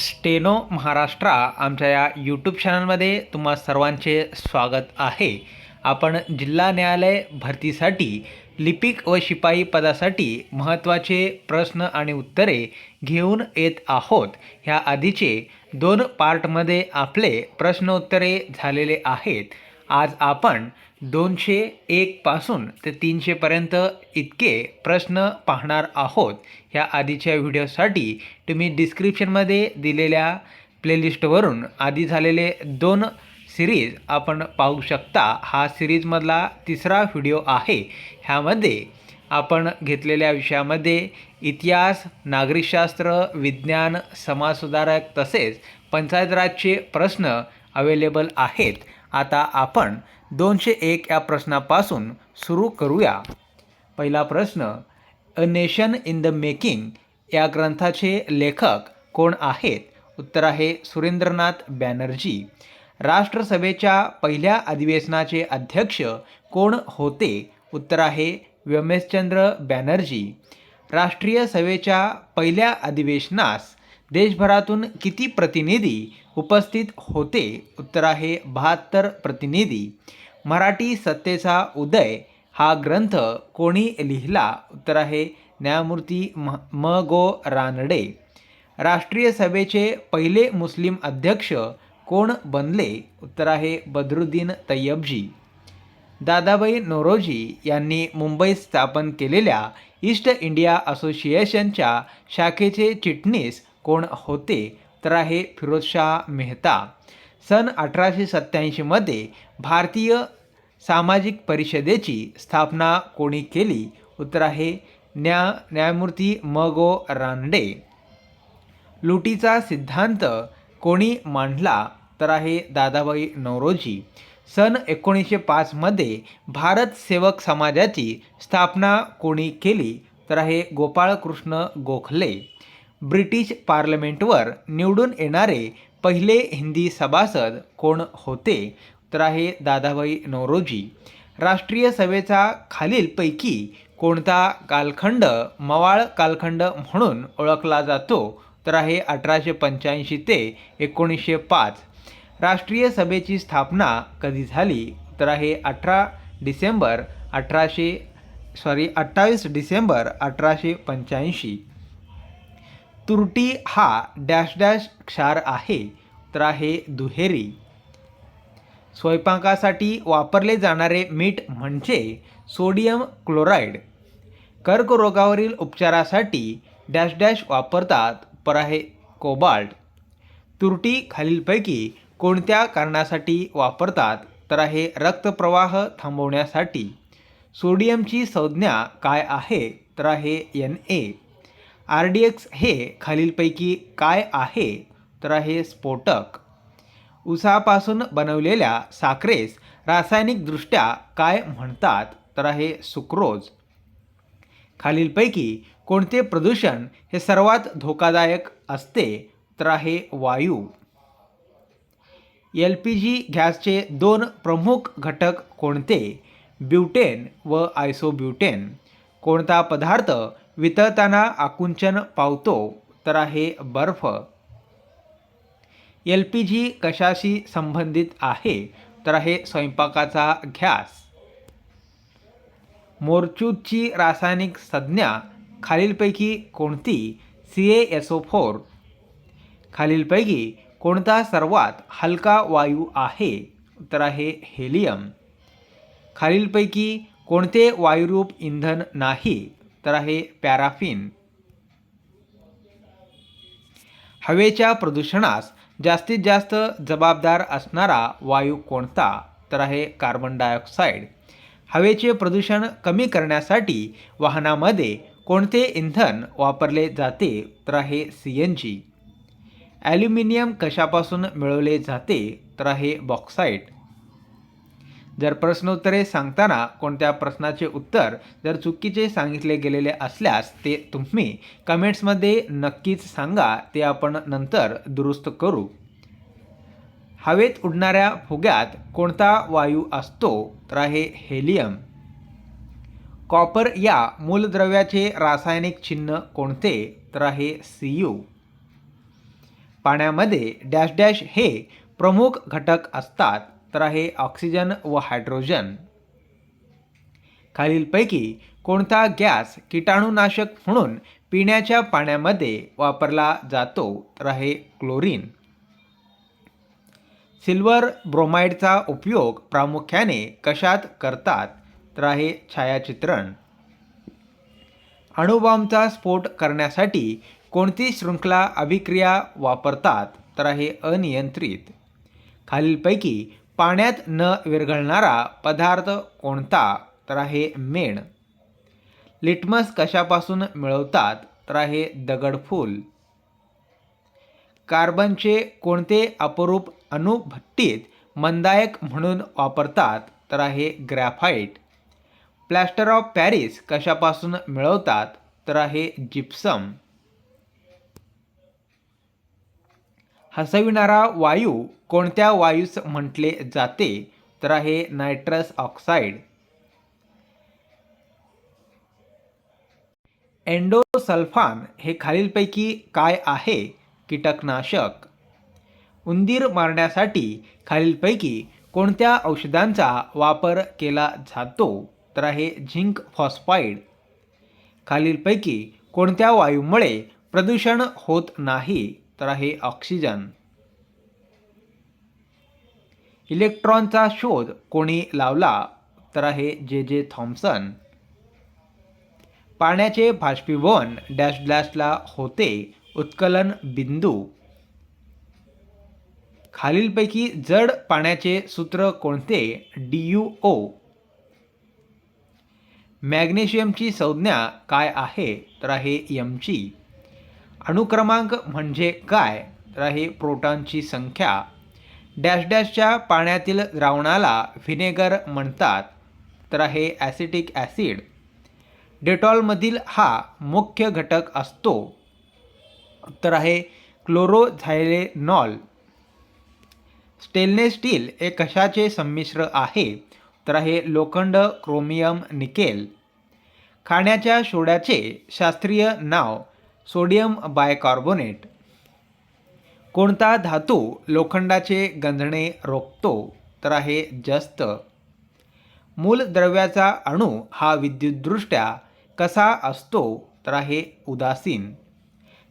Steno Maharashtra आमच्या या YouTube चॅनलमध्ये तुम्हा सर्वांचे स्वागत आहे. आपण जिल्हा न्यायालय भरतीसाठी लिपिक व शिपाई पदासाठी महत्त्वाचे प्रश्न आणि उत्तरे घेऊन येत आहोत. ह्या आधीचे दोन पार्टमध्ये आपले प्रश्न उत्तरे झालेले आहेत. आज आपण दोनशे एकपासून ते तीनशेपर्यंत इतके प्रश्न पाहणार आहोत. ह्या आधीच्या व्हिडिओसाठी तुम्ही डिस्क्रिप्शनमध्ये दिलेल्या प्लेलिस्टवरून आधी झालेले दोन सिरीज आपण पाहू शकता. हा सिरीजमधला तिसरा व्हिडिओ आहे. ह्यामध्ये आपण घेतलेल्या विषयामध्ये इतिहास नागरिकशास्त्र विज्ञान समाजसुधारक तसेच पंचायत राजचे प्रश्न अवेलेबल आहेत. आता आपण दोनशे एक या प्रश्नापासून सुरू करूया. पहिला प्रश्न a nation in the making या ग्रंथाचे लेखक कोण आहेत? उत्तर आहे सुरेंद्रनाथ बॅनर्जी. राष्ट्रसभेच्या पहिल्या अधिवेशनाचे अध्यक्ष कोण होते? उत्तर आहे व्यमेशचंद्र बॅनर्जी. राष्ट्रीय सभेच्या पहिल्या अधिवेशनास देशभरातून किती प्रतिनिधी उपस्थित होते? उत्तर आहे बहात्तर प्रतिनिधी. मराठी सत्तेचा उदय हा ग्रंथ कोणी लिहिला? उत्तर आहे न्यायमूर्ती म म. गो. रानडे. राष्ट्रीय सभेचे पहिले मुस्लिम अध्यक्ष कोण बनले? उत्तर आहे बदरुद्दीन तय्यबजी दादाबाई नोरोजी यांनी मुंबईत स्थापन केलेल्या ईस्ट इंडिया असोसिएशनच्या शाखेचे चिटणीस कोण होते? तर आहे फिरोजशाह मेहता. सन अठराशे सत्त्याऐंशीमध्ये भारतीय सामाजिक परिषदेची स्थापना कोणी केली? उत्तर आहे न्या न्यायमूर्ती म गो रानडे. लुटीचा सिद्धांत कोणी मांडला? तर आहे दादाबाई नौरोजी. सन एकोणीसशे पाचमध्ये भारत सेवक समाजाची स्थापना कोणी केली? तर आहे गोपाळकृष्ण गोखले. ब्रिटिश पार्लमेंटवर निवडून येणारे पहिले हिंदी सभासद कोण होते तर आहे दादाभाई नौरोजी. राष्ट्रीय सभेचा खालीलपैकी कोणता कालखंड मवाळ कालखंड म्हणून ओळखला जातो तर आहे अठराशे पंच्याऐंशी ते एकोणीसशे पाच. राष्ट्रीय सभेची स्थापना कधी झाली तर आहे अठरा डिसेंबर अठराशे सॉरी अठ्ठावीस डिसेंबर अठराशे पंच्याऐंशी. तुरटी हा डॅश डॅश क्षार आहे तर आहे दुहेरी. स्वयंपाकासाठी वापरले जाणारे मीठ म्हणजे सोडियम क्लोराईड. कर्करोगावरील उपचारासाठी डॅश डॅश वापरतात पर आहे कोबाल्ट. तुरटी खालीलपैकी कोणत्या कारणासाठी वापरतात तर आहे रक्तप्रवाह थांबवण्यासाठी. सोडियमची संज्ञा काय आहे तर आहे N A R D X हे खालीलपैकी काय आहे? तर आहे स्फोटक. उसापासून बनवलेल्या साखरेस रासायनिकदृष्ट्या काय म्हणतात? तर आहे सुक्रोज. खालीलपैकी कोणते प्रदूषण हे सर्वात धोकादायक असते? तर आहे वायू. एल पी जी गॅसचे दोन प्रमुख घटक कोणते? ब्युटेन व आयसोब्युटेन. कोणता पदार्थ वितळताना आकुंचन पावतो तर आहे बर्फ. एल पी जी कशाशी संबंधित आहे तर आहे स्वयंपाकाचा घ्यास मोरचूदची रासायनिक संज्ञा खालीलपैकी कोणती? C A S O four. खालीलपैकी कोणता सर्वात हलका वायू आहे तर आहे हेलियम. खालीलपैकी कोणते वायुरूप इंधन नाही तर आहे पॅराफिन. हवेच्या प्रदूषणास जास्तीत जास्त जबाबदार असणारा वायू कोणता? तर आहे कार्बन डायऑक्साईड हवेचे प्रदूषण कमी करण्यासाठी वाहनामध्ये कोणते इंधन वापरले जाते? तर आहे सी एन जी ॲल्युमिनियम कशापासून मिळवले जाते? तर आहे बॉक्साईट. जर प्रश्नोत्तरे सांगताना कोणत्या प्रश्नाचे उत्तर जर चुकीचे सांगितले गेलेले असल्यास ते तुम्ही कमेंट्समध्ये नक्कीच सांगा ते आपण नंतर दुरुस्त करू. हवेत उडणाऱ्या फुग्यात कोणता वायू असतो? तर आहे हेलियम. कॉपर या मूलद्रव्याचे रासायनिक चिन्ह कोणते? तर आहे सी यू पाण्यामध्ये डॅश डॅश हे प्रमुख घटक असतात. तर आहे ऑक्सिजन व हायड्रोजन. खालीलपैकी कोणता गॅस कीटाणुनाशक म्हणून पिण्याच्या पाण्यामध्ये वापरला जातो? तर आहे क्लोरीन. सिल्वर ब्रोमाइडचा उपयोग प्रामुख्याने कशात करतात? तर आहे छायाचित्रण. अणुबॉम्बचा स्फोट करण्यासाठी कोणती शृंखला अभिक्रिया वापरतात? तर आहे अनियंत्रित. खालीलपैकी पाण्यात न विरघळणारा पदार्थ कोणता? तर आहे मेण. लिटमस कशापासून मिळवतात? तर आहे दगडफूल कार्बनचे कोणते अपरूप अणुभट्टीत मंदायक म्हणून वापरतात? तर आहे ग्रॅफाईट प्लॅस्टर ऑफ पॅरिस कशापासून मिळवतात? तर आहे जिप्सम. हसविणारा वायू कोणत्या वायूस म्हटले जाते? तर आहे नायट्रस ऑक्साईड. एंडोसल्फान हे खालीलपैकी काय आहे? कीटकनाशक. उंदीर मारण्यासाठी खालीलपैकी कोणत्या औषधांचा वापर केला जातो? तर आहे झिंक फॉस्फाईड. खालीलपैकी कोणत्या वायूमुळे प्रदूषण होत नाही? तर आहे ऑक्सिजन इलेक्ट्रॉनचा शोध कोणी लावला? तर आहे जे जे थॉम्सन पाण्याचे बाष्पीभवन डॅश डॅशला होते. उत्कलन बिंदू. खालीलपैकी जड पाण्याचे सूत्र कोणते? डी यू ओ मॅग्नेशियमची संज्ञा काय आहे? तर आहे यमची अणुक्रमांक म्हणजे काय? तर आहे प्रोटॉनची संख्या. डॅश डॅशच्या पाण्यातील द्रावणाला व्हिनेगर म्हणतात. तर आहे ॲसिटिक ॲसिड. डेटॉलमधील हा मुख्य घटक असतो. तर आहे क्लोरोझायलेनॉल. स्टेनलेस स्टील हे कशाचे संमिश्र आहे? तर आहे लोखंड क्रोमियम निकेल. खाण्याच्या सोड्याचे शास्त्रीय नाव सोडियम बायकार्बोनेट. कोणता धातू लोखंडाचे गंजणे रोखतो? तर आहे जस्त. मूलद्रव्याचा अणू हा विद्युतदृष्ट्या कसा असतो? तर आहे उदासीन.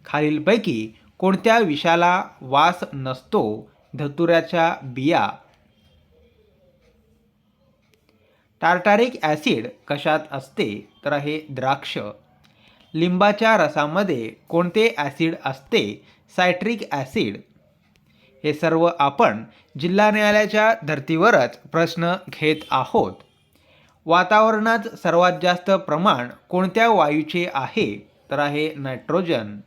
खालीलपैकी कोणत्या विषाला वास नसतो? धतुऱ्याच्या बिया. टार्टारिक ॲसिड कशात असते? तर आहे द्राक्ष. लिंबाच्या रसामध्ये कोणते ॲसिड असते? Citric acid. हे सर्व आपण जिल्हा न्यायालयाच्या धर्तीवरच प्रश्न घेत आहोत. वातावरणात सर्वात जास्त प्रमाण कोणत्या वायूचे आहे? तर आहे नायट्रोजन.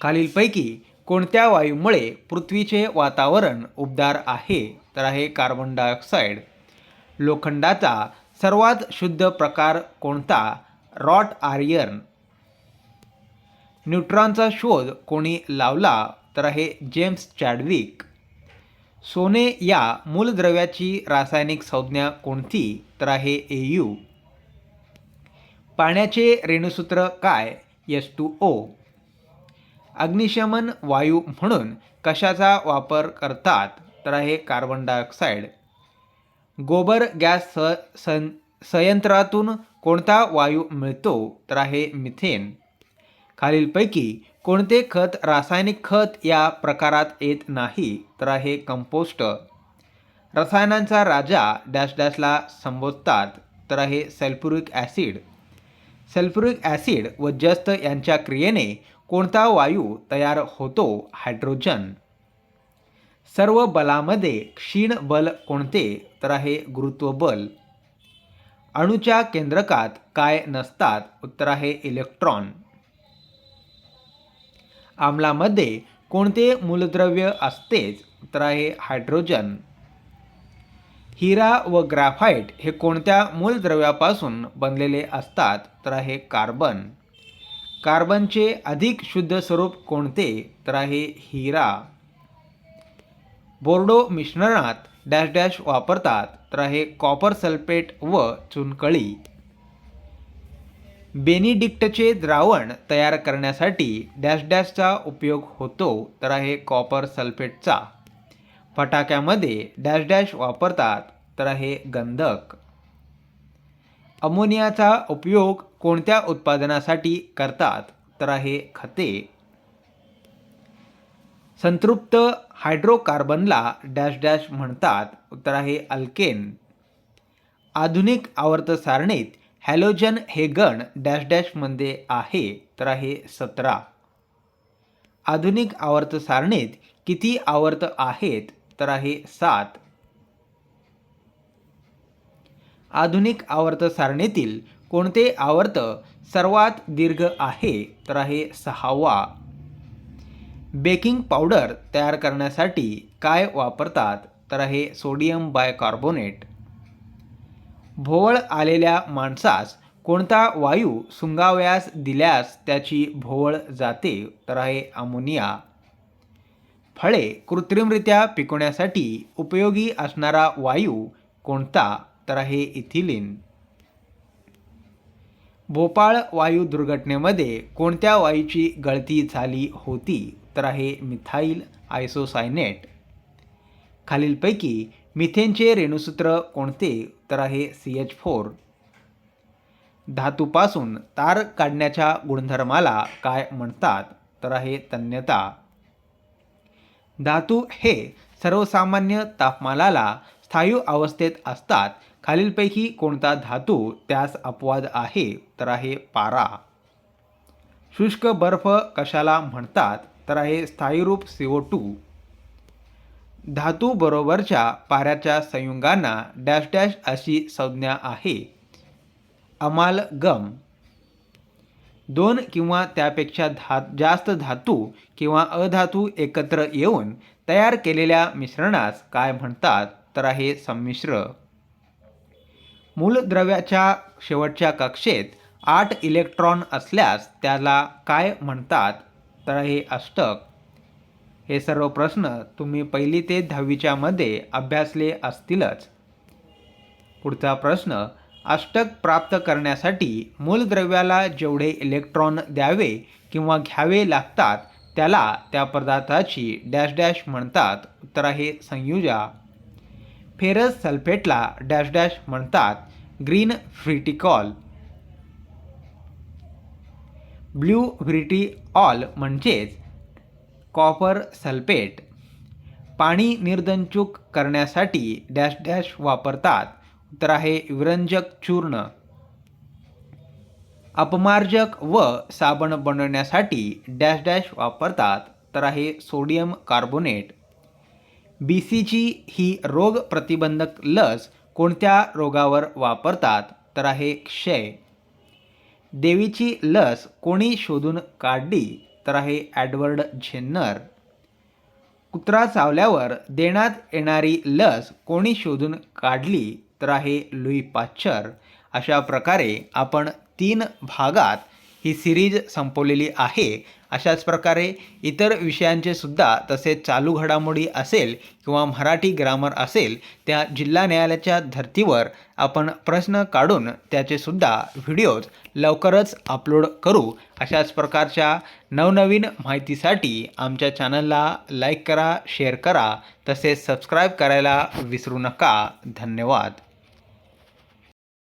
खालीलपैकी कोणत्या वायूमुळे पृथ्वीचे वातावरण उबदार आहे? तर आहे कार्बन डायऑक्साईड लोखंडाचा सर्वात शुद्ध प्रकार कोणता? रॉट आर्यन. न्यूट्रॉनचा शोध कोणी लावला तर आहे जेम्स चॅडविक. सोने या मूलद्रव्याची रासायनिक संज्ञा कोणती तर आहे ए यू पाण्याचे रेणुसूत्र काय? S two O. अग्निशमन वायू म्हणून कशाचा वापर करतात? तर आहे कार्बन डायऑक्साईड गोबर गॅस स सं संयंत्रातून कोणता वायू मिळतो तर आहे मिथेन. खालीलपैकी कोणते खत रासायनिक खत या प्रकारात येत नाही तर आहे कंपोस्ट. रसायनांचा राजा डॅश डॅशला संबोधतात तर आहे सल्फ्युरिक ॲसिड. सल्फ्युरिक ॲसिड व जस्त यांच्या क्रियेने कोणता वायू तयार होतो? हायड्रोजन. सर्व बलामध्ये क्षीण बल कोणते? तर आहे गुरुत्वबल अणूच्या केंद्रकात काय नसतात उत्तर आहे इलेक्ट्रॉन. आम्लामध्ये कोणते मूलद्रव्य असतेच उत्तर आहे हायड्रोजन. हिरा व ग्राफाईट हे कोणत्या मूलद्रव्यापासून बनलेले असतात तर आहे कार्बन. कार्बनचे अधिक शुद्ध स्वरूप कोणते तर आहे हिरा. बोर्डो मिश्रणात डॅश डॅश वापरतात तर आहे कॉपर सल्फेट व चुनकळी. बेनिडिक्टचे द्रावण तयार करण्यासाठी डॅश डॅशचा उपयोग होतो तर आहे कॉपर सल्फेटचा. फटाक्यामध्ये डॅश डॅश वापरतात तर आहे गंधक. अमोनियाचा उपयोग कोणत्या उत्पादनासाठी करतात तर आहे खते. संतृप्त हायड्रोकार्बनला डॅश डॅश म्हणतात. उत्तर आहे अल्केन. आधुनिक आवर्त सारणीत हॅलोजन हे गण डॅश डॅशमध्ये आहे. तर आहे सतरा. आधुनिक आवर्त सारणीत किती आवर्त आहेत? तर आहे सात. आधुनिक आवर्त सारणीतील कोणते आवर्त सर्वात दीर्घ आहे? तर आहे सहावा. बेकिंग पावडर तयार करण्यासाठी काय वापरतात? तर हे सोडियम बायकार्बोनेट. भोवळ आलेल्या माणसास कोणता वायू सुंगाव्यास दिल्यास त्याची भोवळ जाते? तर आहे अमोनिया. फळे कृत्रिमरित्या पिकवण्यासाठी उपयोगी असणारा वायू कोणता? तर आहे इथिलिन. भोपाळ वायू दुर्घटनेमध्ये कोणत्या वायूची गळती झाली होती? तर आहे मिथाईल आयसोसायनेट. खालीलपैकी मिथेनचे रेणुसूत्र कोणते तर आहे सी एच फोर. धातूपासून तार काढण्याच्या गुणधर्माला काय म्हणतात तर आहे तन्यता. धातू हे सर्वसामान्य तापमानाला स्थायू अवस्थेत असतात. खालीलपैकी कोणता धातू त्यास अपवाद आहे तर आहे पारा. शुष्क बर्फ कशाला म्हणतात? तर आहे स्थायीरूप सीओ टू धातूबरोबरच्या पाऱ्याच्या संयुगांना डॅश डॅश अशी संज्ञा आहे. अमालगम. दोन किंवा त्यापेक्षा धा जास्त धातू किंवा अधातू एकत्र येऊन तयार केलेल्या मिश्रणास काय म्हणतात? तर आहे संमिश्र. मूलद्रव्याच्या शेवटच्या कक्षेत आठ इलेक्ट्रॉन असल्यास त्याला काय म्हणतात? तर हे अष्टक हे सर्व प्रश्न तुम्ही पहिली ते दहावीच्यामध्ये अभ्यासले असतीलच. पुढचा प्रश्न अष्टक प्राप्त करण्यासाठी मूलद्रव्याला जेवढे इलेक्ट्रॉन द्यावे किंवा घ्यावे लागतात त्याला त्या पदार्थाची डॅश डॅश म्हणतात. उत्तर आहे संयुजा. फेरस सल्फेटला डॅश डॅश म्हणतात. ग्रीन फ्रिटिकॉल. ब्ल्यू व्हिटी ऑल म्हणजेच कॉपर सल्फेट. पाणी निर्दंचूक करण्यासाठी डॅश डॅश वापरतात. उत्तर आहे विरंजक चूर्ण. अपमार्जक व साबण बनवण्यासाठी डॅश डॅश वापरतात. तर आहे सोडियम कार्बोनेट. बी सीची ही रोग प्रतिबंधक लस कोणत्या रोगावर वापरतात? तर आहे क्षय. देवीची लस कोणी शोधून काढली? तर आहे ॲडवर्ड झेन्नर. कुत्रा चावल्यावर देण्यात येणारी लस कोणी शोधून काढली? तर आहे लुई पाश्चर अशा प्रकारे आपण तीन भागात ही सिरीज संपवलेली आहे. अशाच प्रकारे इतर विषयांचे सुद्धा तसेच चालू घडामोडी असेल किंवा मराठी ग्रामर असेल त्या जिल्हा न्यायालयाच्या धर्तीवर आपण प्रश्न काढून त्याचे सुद्धा व्हिडिओज लवकरच अपलोड करू. अशाच प्रकारच्या नवनवीन माहितीसाठी आमच्या चॅनलला लाईक करा शेअर करा. तसेच सबस्क्राईब करायला विसरू नका. धन्यवाद.